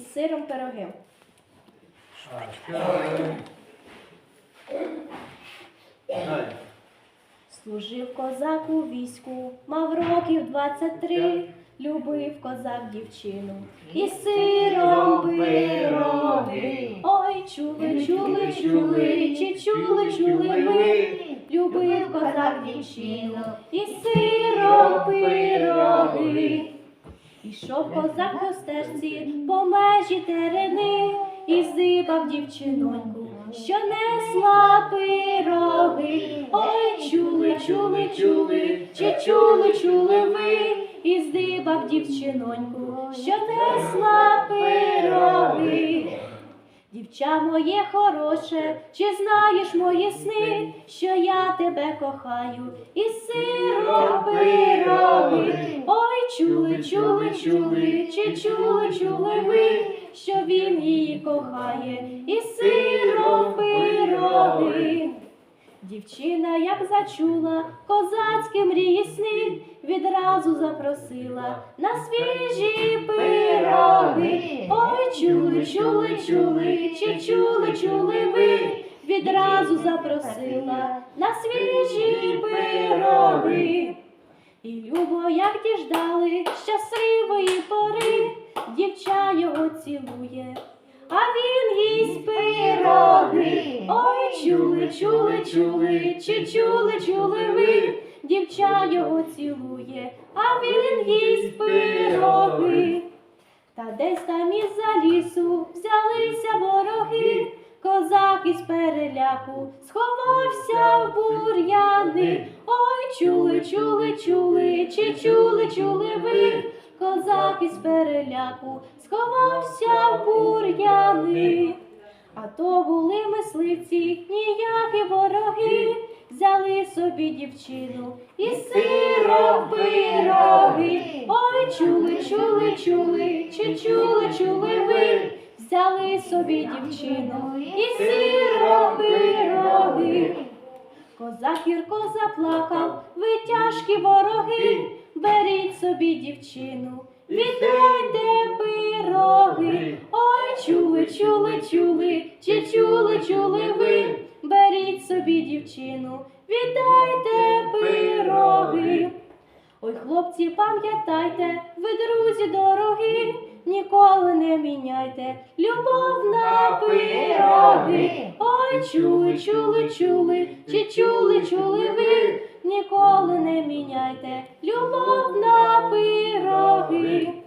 із сиром пироги. Служив козак у війську, мав років 23, любив козак дівчину. І сиром пироги. Ой, чули, чули, чули, чи чули, чули ви, любив козак дівчину. І сиром пироги. Ішов козак по стежці, по межі терени, і зибав дівчиноньку, що несла пироги. Ой, чули, чули, чули, чи чули, чули ви, і здибав дівчиноньку, що несла пироги. Дівча моє хороше, чи знаєш мої сни, що я тебе кохаю, і сиром пироги. Чули, чули, чули, чи чули, чули ви, що він її кохає, і сиром пироги. Дівчина, як зачула козацькі мрії сни, відразу запросила на свіжі пироги. Ой, чули, чули, чули, чи чули, чули ви, відразу запросила на свіжі пироги. І любо, як діждали щасливої пори, дівча його цілує, а він їсть пироги. Ой, чули, чули, чули, чи чули, чули ви, дівча його цілує, а він їсть пироги. Та десь там із-за лісу переляку сховався в бур'яни. Ой, чули, чули, чули, чи чули, чули ви, козак із переляку сховався в бур'яни. А то були мисливці, ніякі вороги, взяли собі дівчину і сиром пироги. Ой, чули, чули, чули, чи чули, чули взяли собі дівчину і сиром пироги. Козак гірко заплакав, ви тяжкі вороги, беріть собі дівчину, віддайте пироги. Ой, чули, чули, чули, чи чули, чули ви, беріть собі дівчину, віддайте пироги. Ой, хлопці, пам'ятайте, ви друзі дорогі, ніколи не міняйте. Любов на пироги. Ой, чули, чули, чули, чи чули, чули ви, ніколи не міняйте. Любов на пироги.